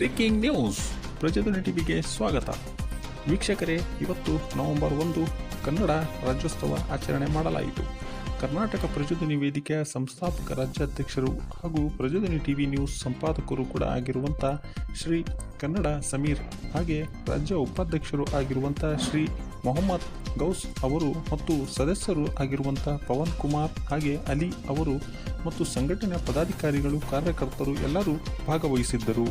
Breaking news. Prajadhwani ಟಿವಿಗೆ ಸ್ವಾಗತ. ವೀಕ್ಷಕರೇ, ಇವತ್ತು ನವೆಂಬರ್ ಒಂದು, ಕನ್ನಡ ರಾಜ್ಯೋತ್ಸವ ಆಚರಣೆ ಮಾಡಲಾಯಿತು. ಕರ್ನಾಟಕ ಪ್ರಜಾಧ್ವನಿ ವೇದಿಕೆಯ ಸಂಸ್ಥಾಪಕ ರಾಜ್ಯಾಧ್ಯಕ್ಷರು ಹಾಗೂ ಪ್ರಜಾಧ್ವನಿ ಟಿವಿ ನ್ಯೂಸ್ ಸಂಪಾದಕರು ಕೂಡ ಆಗಿರುವಂಥ ಶ್ರೀ ಕನ್ನಡ ಸಮೀರ್ ಹಾಗೆ ರಾಜ್ಯ ಉಪಾಧ್ಯಕ್ಷರು ಆಗಿರುವಂಥ ಶ್ರೀ ಮೊಹಮ್ಮದ್ ಗೌಸ್ ಅವರು ಮತ್ತು ಸದಸ್ಯರು ಆಗಿರುವಂಥ ಪವನ್ ಕುಮಾರ್ ಹಾಗೆ ಅಲಿ ಅವರು ಮತ್ತು ಸಂಘಟನೆಯ ಪದಾಧಿಕಾರಿಗಳು, ಕಾರ್ಯಕರ್ತರು ಎಲ್ಲರೂ ಭಾಗವಹಿಸಿದ್ದರು.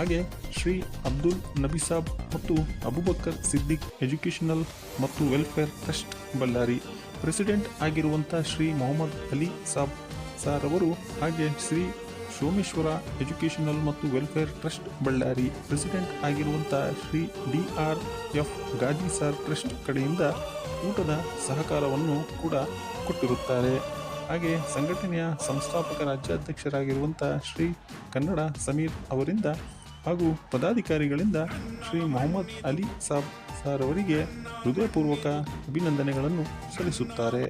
ಹಾಗೆ ಶ್ರೀ ಅಬ್ದುಲ್ ನಬಿಸಾಬ್ ಮತ್ತು ಅಬುಬಕ್ಕರ್ ಸಿದ್ದಿಕ್ ಎಜುಕೇಷನಲ್ ಮತ್ತು ವೆಲ್ಫೇರ್ ಟ್ರಸ್ಟ್ ಬಳ್ಳಾರಿ. ಪ್ರೆಸಿಡೆಂಟ್ ಆಗಿರುವಂಥ ಶ್ರೀ ಮೊಹಮ್ಮದ್ ಅಲಿ ಸಾಬ್ ಸಾರ್ ಅವರು ಹಾಗೆ ಶ್ರೀ ಸೋಮೇಶ್ವರ ಎಜುಕೇಷನಲ್ ಮತ್ತು ವೆಲ್ಫೇರ್ ಟ್ರಸ್ಟ್ ಬಳ್ಳಾರಿ. ಪ್ರೆಸಿಡೆಂಟ್ ಆಗಿರುವಂಥ Shri D R F Gazi sir trust ಕಡೆಯಿಂದ ಊಟದ ಸಹಕಾರವನ್ನು ಕೂಡ ಕೊಟ್ಟಿರುತ್ತಾರೆ. ಹಾಗೆ ಸಂಘಟನೆಯ ಸಂಸ್ಥಾಪಕ ರಾಜ್ಯಾಧ್ಯಕ್ಷರಾಗಿರುವಂಥ ಶ್ರೀ ಕನ್ನಡ ಸಮೀರ್ ಅವರಿಂದ ಹಾಗೂ ಪದಾಧಿಕಾರಿಗಳಿಂದ ಶ್ರೀ ಮೊಹಮ್ಮದ್ ಅಲಿ ಸಾಬ್ ಸಾರ್ ಅವರಿಗೆ ಹೃದಯಪೂರ್ವಕ ಅಭಿನಂದನೆಗಳನ್ನು ಸಲ್ಲಿಸುತ್ತಾರೆ.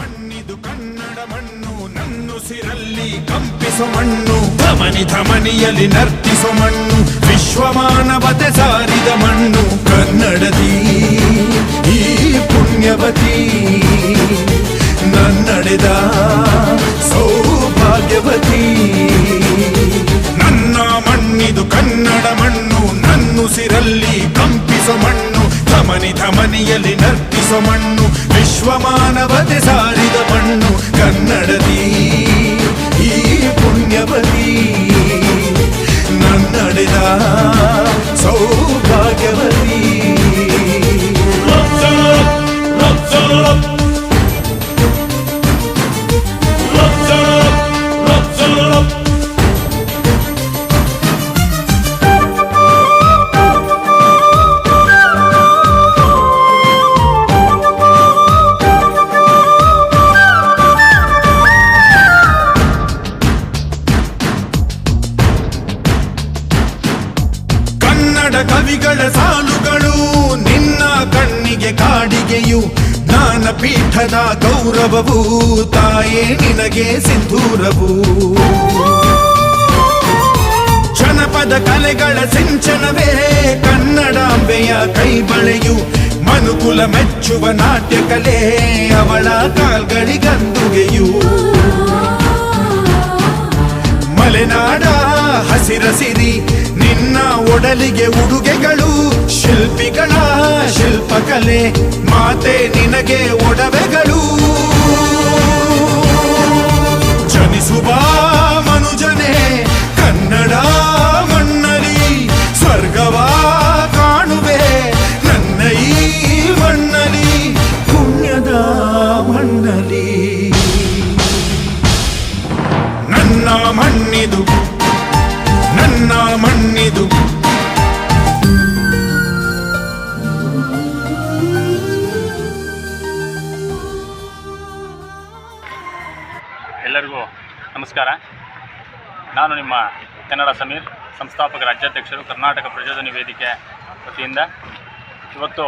ಕಣ್ಣಿದು ಕನ್ನಡ ಮಣ್ಣು ನನ್ನುಸಿರಲ್ಲಿ ಕಂಪಿಸೋ ಮಣ್ಣು, ಧಮನಿ ಧಮನಿಯಲ್ಲಿ ನರ್ತಿಸೋ ಮಣ್ಣು ವಿಶ್ವಮಾನವತೆ ಸಾರಿದ ಮಣ್ಣು, ಕನ್ನಡದಿ, ಈ ಪುಣ್ಯವತಿ ನನ್ನಡೆದ ಸೌಭಾಗ್ಯವತಿ ಕನ್ನಡದಿ ಈ ಪುಣ್ಯವತಿ ನನ್ನಡೆದ ಸೌಭಾಗ್ಯವತಿ ಜ್ಞಾನಪೀಠದ ಗೌರವವು ತಾಯೇ ನಿನಗೆ ಸಿಂಧೂರವು. ಜನಪದ ಕಲೆಗಳ ಸಿಂಚನವೇ ಕನ್ನಡಾಂಬೆಯ ಕೈಬಳೆಯು ಮನುಕುಲ ಮೆಚ್ಚುವ ನಾಟ್ಯ ಕಲೆ ಅವಳ ಕಾಲ್ಗಳಿಗಂದುಗೆಯು. ಮಲೆನಾಡ ಹಸಿರ ಸಿರಿ ನಿನ್ನ ಒಡಲಿಗೆ ಉಡುಗೆಗಳು. ಶಿಲ್ಪಿಗಳ ಶಿಲ್ಪಕಲೆ ಮಾತೆ ನಿನಗೆ ಒಡವೆಗಳು. ನಮಸ್ಕಾರ. ನಾನು ನಿಮ್ಮ ಕನ್ನಡ ಸಮೀರ್, ಸಂಸ್ಥಾಪಕ ರಾಜ್ಯಾಧ್ಯಕ್ಷರು, ಕರ್ನಾಟಕ ಪ್ರಚೋದನೆ ವೇದಿಕೆ ವತಿಯಿಂದ. ಇವತ್ತು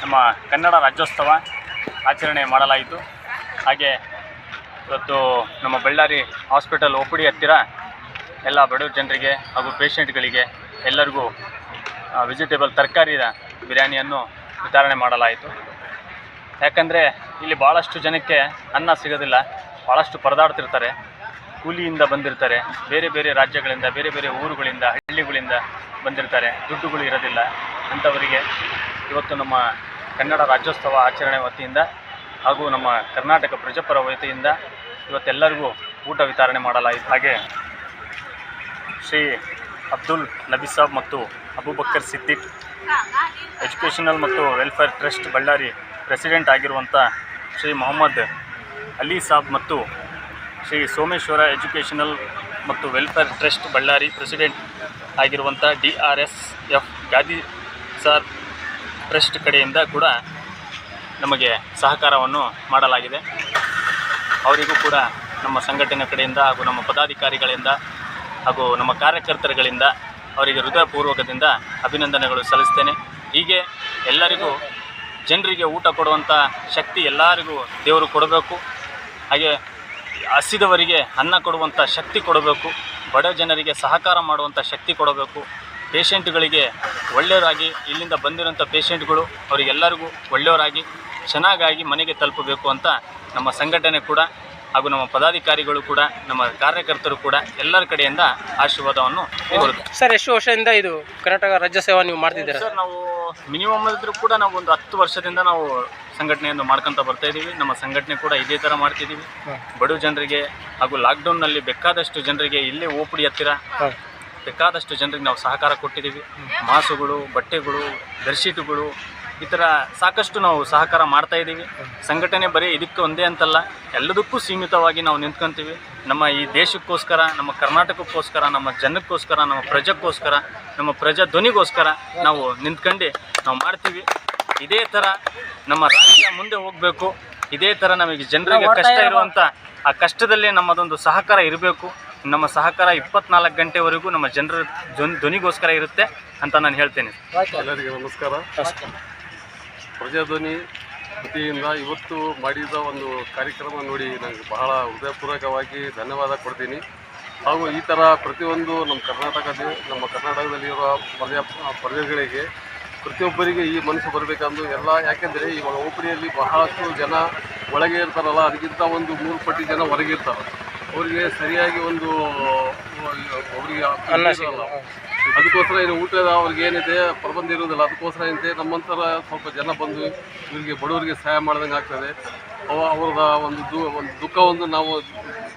ನಮ್ಮ ಕನ್ನಡ ರಾಜ್ಯೋತ್ಸವ ಆಚರಣೆ ಮಾಡಲಾಯಿತು. ಹಾಗೆ ಇವತ್ತು ನಮ್ಮ Bellary hospital O P D ಹತ್ತಿರ ಎಲ್ಲ ಬಡವರ ಜನರಿಗೆ ಹಾಗೂ ಪೇಷಂಟ್ಗಳಿಗೆ ಎಲ್ಲರಿಗೂ ವೆಜಿಟೇಬಲ್ ತರಕಾರಿಯ ಬಿರಿಯಾನಿಯನ್ನು ವಿತರಣೆ ಮಾಡಲಾಯಿತು. ಯಾಕಂದರೆ ಇಲ್ಲಿ ಭಾಳಷ್ಟು ಜನಕ್ಕೆ ಅನ್ನ ಸಿಗೋದಿಲ್ಲ. ಭಾಳಷ್ಟು ಪರದಾಡ್ತಿರ್ತಾರೆ ಕೂಲಿಯಿಂದ ಬಂದಿರ್ತಾರೆ, ಬೇರೆ ಬೇರೆ ರಾಜ್ಯಗಳಿಂದ, ಬೇರೆ ಬೇರೆ ಊರುಗಳಿಂದ, ಹಳ್ಳಿಗಳಿಂದ ಬಂದಿರ್ತಾರೆ. ದುಡ್ಡುಗಳು ಇರೋದಿಲ್ಲ. ಅಂಥವರಿಗೆ ಇವತ್ತು ನಮ್ಮ ಕನ್ನಡ ರಾಜ್ಯೋತ್ಸವ ಆಚರಣೆ ವತಿಯಿಂದ ಹಾಗೂ ನಮ್ಮ ಕರ್ನಾಟಕ ಪ್ರಜಾಪರ ವತಿಯಿಂದ ಇವತ್ತೆಲ್ಲರಿಗೂ ಊಟ ವಿತರಣೆ ಮಾಡಲಾಯಿತು. ಹಾಗೆ ಶ್ರೀ ಅಬ್ದುಲ್ ನಬಿಸಾಬ್ ಮತ್ತು ಅಬೂಬಕ್ಕರ್ ಸಿದ್ದಿಕ್ ಎಜುಕೇಷನಲ್ ಮತ್ತು ವೆಲ್ಫೇರ್ ಟ್ರಸ್ಟ್ ಬಳ್ಳಾರಿ ಪ್ರೆಸಿಡೆಂಟ್ ಆಗಿರುವಂಥ ಶ್ರೀ ಮೊಹಮ್ಮದ್ ಅಲಿ ಸಾಬ್ ಮತ್ತು ಶ್ರೀ ಸೋಮೇಶ್ವರ ಎಜುಕೇಷನಲ್ ಮತ್ತು ವೆಲ್ಫೇರ್ ಟ್ರಸ್ಟ್ ಬಳ್ಳಾರಿ ಪ್ರೆಸಿಡೆಂಟ್ ಆಗಿರುವಂಥ D R S F Gadi sir trust ಕಡೆಯಿಂದ ಕೂಡ ನಮಗೆ ಸಹಕಾರವನ್ನು ಮಾಡಲಾಗಿದೆ. ಅವರಿಗೂ ಕೂಡ ನಮ್ಮ ಸಂಘಟನೆ ಕಡೆಯಿಂದ ಹಾಗೂ ನಮ್ಮ ಪದಾಧಿಕಾರಿಗಳಿಂದ ಹಾಗೂ ನಮ್ಮ ಕಾರ್ಯಕರ್ತರುಗಳಿಂದ ಅವರಿಗೆ ಹೃದಯಪೂರ್ವಕದಿಂದ ಅಭಿನಂದನೆಗಳು ಸಲ್ಲಿಸ್ತೇನೆ. ಹೀಗೆ ಎಲ್ಲರಿಗೂ ಜನರಿಗೆ ಊಟ ಕೊಡುವಂಥ ಶಕ್ತಿ ಎಲ್ಲರಿಗೂ ದೇವರು ಕೊಡಬೇಕು. ಹಾಗೆ ಹಸಿದವರಿಗೆ ಅನ್ನ ಕೊಡುವಂಥ ಶಕ್ತಿ ಕೊಡಬೇಕು, ಬಡ ಜನರಿಗೆ ಸಹಕಾರ ಮಾಡುವಂಥ ಶಕ್ತಿ ಕೊಡಬೇಕು. ಪೇಷೆಂಟ್ಗಳಿಗೆ ಒಳ್ಳೆಯವರಾಗಿ ಇಲ್ಲಿಂದ ಬಂದಿರೋಂಥ ಪೇಷೆಂಟ್ಗಳು ಅವರಿಗೆಲ್ಲರಿಗೂ ಒಳ್ಳೆಯವರಾಗಿ, ಚೆನ್ನಾಗಾಗಿ ಮನೆಗೆ ತಲುಪಬೇಕು ಅಂತ ನಮ್ಮ ಸಂಘಟನೆ ಕೂಡ ಹಾಗೂ ನಮ್ಮ ಪದಾಧಿಕಾರಿಗಳು ಕೂಡ ನಮ್ಮ ಕಾರ್ಯಕರ್ತರು ಕೂಡ ಎಲ್ಲರ ಕಡೆಯಿಂದ ಆಶೀರ್ವಾದವನ್ನು ಸರ್ ಎಷ್ಟು ವರ್ಷದಿಂದ ಇದು ಕರ್ನಾಟಕ ರಾಜ್ಯ ಸೇವಾ ನೀವು ಮಾಡ್ತಿದ್ದೀರಾ? ಸರ್ ನಾವು ಮಿನಿಮಮ್ ಇದ್ರೂ ಕೂಡ ನಾವು ಒಂದು ಹತ್ತು ವರ್ಷದಿಂದ ನಾವು ಸಂಘಟನೆಯನ್ನು ಮಾಡ್ಕೊಂತ ಬರ್ತಾ ಇದ್ದೀವಿ. ನಮ್ಮ ಸಂಘಟನೆ ಕೂಡ ಇದೇ ಥರ ಮಾಡ್ತಿದ್ದೀವಿ. ಬಡ ಜನರಿಗೆ ಹಾಗೂ ಲಾಕ್ಡೌನ್ನಲ್ಲಿ ಬೇಕಾದಷ್ಟು ಜನರಿಗೆ ಇಲ್ಲೇ ಓಪುಡಿ ಹತ್ತಿರ ಬೇಕಾದಷ್ಟು ಜನರಿಗೆ ನಾವು ಸಹಕಾರ ಕೊಟ್ಟಿದ್ದೀವಿ. ಮಾಸುಗಳು ಬಟ್ಟೆಗಳು ಬೆಡ್ಶೀಟುಗಳು ಈ ಥರ ಸಾಕಷ್ಟು ನಾವು ಸಹಕಾರ ಮಾಡ್ತಾ ಇದ್ದೀವಿ. ಸಂಘಟನೆ ಬರೀ ಇದಕ್ಕೆ ಒಂದೇ ಅಂತಲ್ಲ ಎಲ್ಲದಕ್ಕೂ ಸೀಮಿತವಾಗಿ ನಾವು ನಿಂತ್ಕೊಂತೀವಿ. ನಮ್ಮ ಈ ದೇಶಕ್ಕೋಸ್ಕರ ನಮ್ಮ ಕರ್ನಾಟಕಕ್ಕೋಸ್ಕರ ನಮ್ಮ ಜನಕ್ಕೋಸ್ಕರ ನಮ್ಮ ಪ್ರಜೆಗೋಸ್ಕರ ನಮ್ಮ ಪ್ರಜಾ ಧ್ವನಿಗೋಸ್ಕರ ನಾವು ನಿಂತ್ಕೊಂಡು ನಾವು ಮಾಡ್ತೀವಿ. ಇದೇ ಥರ ನಮ್ಮ ರಾಜ್ಯ ಮುಂದೆ ಹೋಗಬೇಕು. ಇದೇ ಥರ ನಮಗೆ ಜನರಿಗೆ ಕಷ್ಟ ಇರುವಂಥ ಆ ಕಷ್ಟದಲ್ಲಿ ನಮ್ಮದೊಂದು ಸಹಕಾರ ಇರಬೇಕು. ನಮ್ಮ ಸಹಕಾರ ಇಪ್ಪತ್ನಾಲ್ಕು ಗಂಟೆವರೆಗೂ ನಮ್ಮ ಜನರ ಧ್ವನಿ ಧ್ವನಿಗೋಸ್ಕರ ಇರುತ್ತೆ ಅಂತ ನಾನು ಹೇಳ್ತೇನೆ. ಎಲ್ಲರಿಗೂ ನಮಸ್ಕಾರ. ಪ್ರಜಾಧ್ವನಿ ವತಿಯಿಂದ ಇವತ್ತು ಮಾಡಿದ ಒಂದು ಕಾರ್ಯಕ್ರಮ ನೋಡಿ ನನಗೆ ಬಹಳ ಹೃದಯಪೂರ್ವಕವಾಗಿ ಧನ್ಯವಾದ ಕೊಡ್ತೀನಿ. ಹಾಗೂ ಈ ಥರ ಪ್ರತಿಯೊಂದು ನಮ್ಮ ಕರ್ನಾಟಕದ ನಮ್ಮ ಕರ್ನಾಟಕದಲ್ಲಿರುವ ಪ್ರಜಾ ಪ್ರಜೆಗಳಿಗೆ ಪ್ರತಿಯೊಬ್ಬರಿಗೆ ಈ ಮನಸ್ಸು ಬರಬೇಕಂದು ಎಲ್ಲ, ಯಾಕೆಂದರೆ ಇವಾಗ ಓಪಡಿಯಲ್ಲಿ ಬಹಳಷ್ಟು ಜನ ಒಳಗೆ ಇರ್ತಾರಲ್ಲ, ಅದಕ್ಕಿಂತ ಒಂದು ಮೂರು ಪಟ್ಟಿ ಜನ ಹೊರಗೆ ಇರ್ತಾರೆ. ಅವರಿಗೆ ಸರಿಯಾಗಿ ಒಂದು, ಅವರಿಗೆ ಅದಕ್ಕೋಸ್ಕರ ಏನು ಊಟದ ಅವ್ರಿಗೆ ಏನಿದೆ ಪ್ರಬಂಧ ಇರುವುದಿಲ್ಲ. ಅದಕ್ಕೋಸ್ಕರ ಏನಿದೆ ನಮ್ಮಂತರ ಸ್ವಲ್ಪ ಜನ ಬಂದು ಇವರಿಗೆ ಬಡವರಿಗೆ ಸಹಾಯ ಮಾಡ್ದಂಗೆ ಆಗ್ತದೆ. ಅವ ಅವ್ರದ ಒಂದು ದು ಒಂದು ದುಃಖ ಒಂದು ನಾವು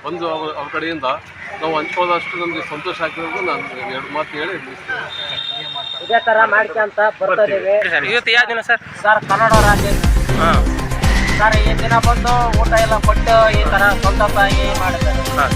ಬಂದು ಅವ್ರ ಅವ್ರ ಕಡೆಯಿಂದ ನಾವು ಹಂಚ್ಕೊಳ್ಳೋದಷ್ಟು ನಮಗೆ ಸಂತೋಷ ಆಗ್ತದೆ ನಾನು ಎರಡು ಮಾತು ಹೇಳಿ ಇದೇ ಮಾಡ್ಕೊಂತ ಇವತ್ತು ಯಾವ ದಿನ ಸರ್? ಸರ್ ಕನ್ನಡ ರಾಜ್ಯ. ಹಾಂ. ಸರ್ ಈ ದಿನ ಬಂದು ಊಟ ಎಲ್ಲ ಕೊಟ್ಟು ಈ ತರ ಸ್ವಂತ ತಾಯಿ ಮಾಡಿದ್ದಾರೆ. ಹಾಂ.